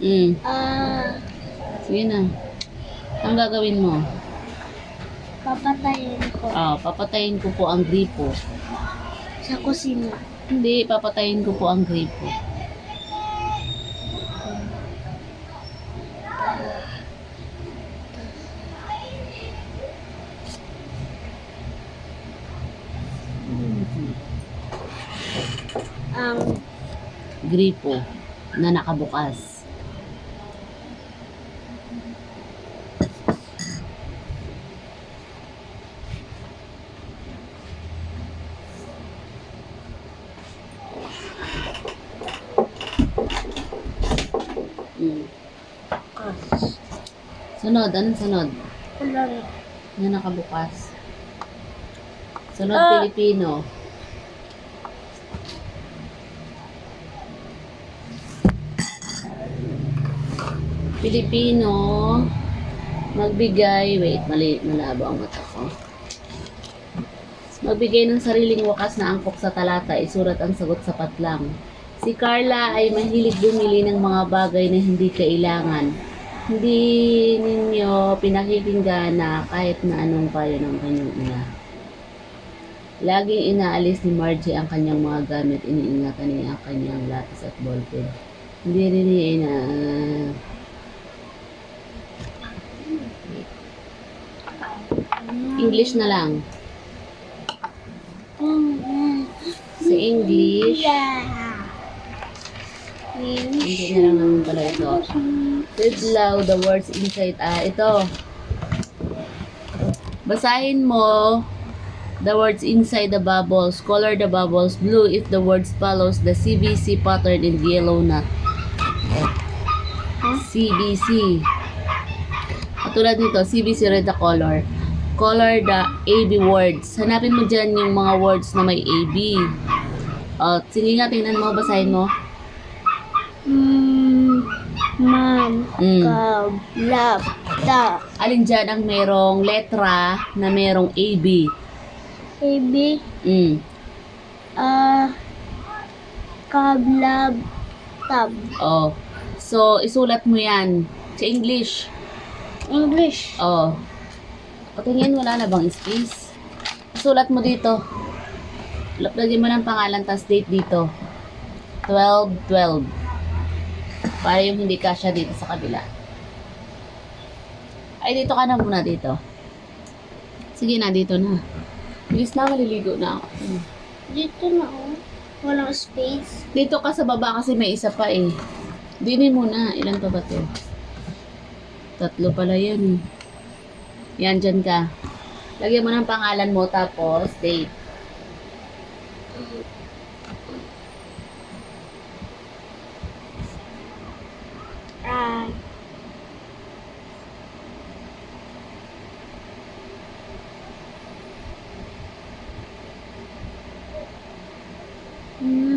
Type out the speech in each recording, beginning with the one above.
Mm. Ah, Sige na. Ang gagawin mo? papatayin ko Ah, papatayin ko po ang gripo. sa kusina. Hindi, papatayin ko po ang gripo. Ang Gripo na nakabukas. Mm. kas. Sunod, anong sunod? Wala na. Na nakabukas. Sunod, Ah. Pilipino. Pilipino, magbigay, wait, mali, malabo ang mata ko. Magbigay ng sariling wakas na angkop sa talata, isurat ang sagot sapat lang. Si Carla ay mahilig bumili ng mga bagay na hindi kailangan. Hindi ninyo pinakikinggan na kahit na anong payo ng kanyang ina. Laging inaalis ni Margie ang kanyang mga gamit, iniingatan niya ang kanyang lapis at ballpen. Hindi rin niya ina... English na lang. Sa English, hindi na lang naman pala ito. Read loud the words inside. Ah, ito. Basahin mo the words inside the bubbles. Color the bubbles blue if the words follows the CBC pattern in yellow na. CBC. Katulad nito, CBC red the color. Color the AB words. Hanapin mo dyan yung mga words na may AB. Oh, sige nga, tingnan mo, basahin mo. Mm, man, Mm. kab, lab, ta, Alin dyan ang merong letra na merong AB? AB, Mm. ah, kab, lab, tab. Oh. So, isulat mo yan sa English. English. Oh. O tingin, wala na bang space? Isulat mo dito. Lagyan mo ng pangalan, tas date dito. 12-12. Para yung hindi kasya dito sa kabila. Ay, dito ka na muna dito. Sige na, dito na. Bilis na, maliligo na ako. Dito na, oh. Walang space. Dito ka sa baba kasi may isa pa eh. Dini muna. Ilan pa ba to? Tatlo pala yan. Yan, dyan ka. Lagyan mo ng pangalan mo tapos date. Ah,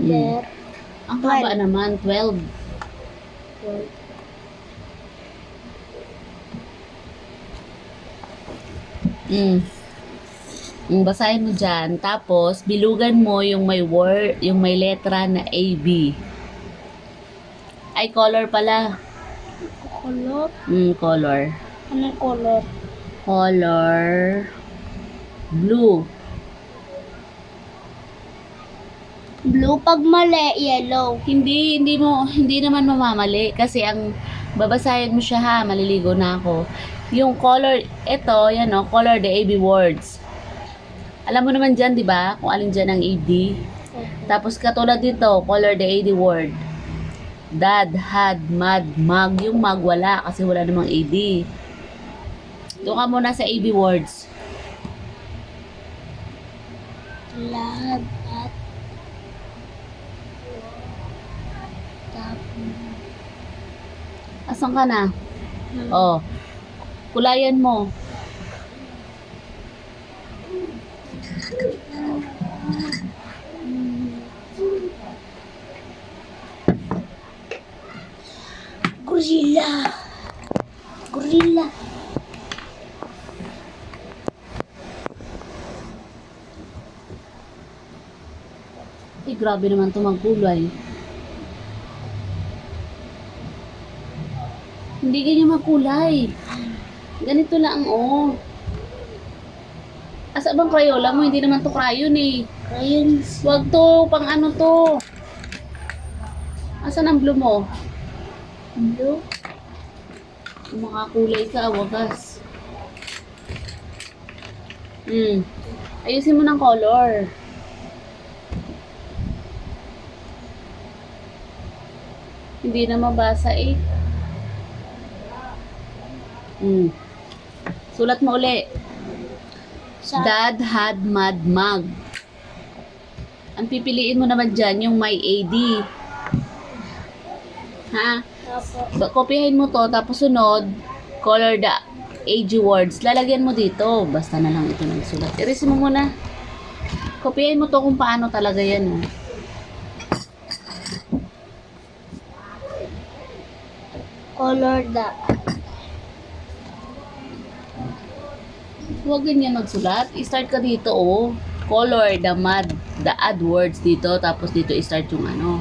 number Ang haba naman, 12. twelve. Mm. Mm, basahin mo dyan. Tapos, bilugan mo yung may word, yung may letra na A, B. Ay, color pala. Color? Mm, color. Anong color? Color. Blue. Blue pag mali, yellow. Hindi, hindi mo, hindi naman mamamali. Kasi ang babasahin mo siya ha, maliligo na ako. Yung color, ito, yan o, color the AB words. Alam mo naman dyan, di ba? Kung alin dyan ang AD. Tapos katulad dito, color the AD word. Dad, had, mad, mag. Yung mag wala kasi wala namang AD. Doon ka muna sa AB words. Lab at tap. Asan ka na? Oh. Kulayan mo. Gorilla. Gorilla. Eh, grabe naman ito magkulay. Hindi ganyan magkulay. Ganito lang, oh. Asa bang Crayola mo? Hindi naman to crayon eh. Crayons. Wag to, pang ano to. Asan ang blue mo? Blue. Makakulay ka, wagas. Hmm. Ayusin mo ng color. Hindi na mabasa eh. Hmm. Sulat mo uli. Sa Dad had mad mug. Ang pipiliin mo naman dyan, yung may AD. Ha? Opo. Kopyahin mo to, tapos sunod, color the AG words. Lalagyan mo dito. Basta na lang ito nagsulat. Erase mo muna. Kopyahin mo to kung paano talaga yan. Oh. Color the. Huwag ganyan magsulat. I-start ka dito, oh. Color, the mad, the add words dito. Tapos dito i-start yung ano.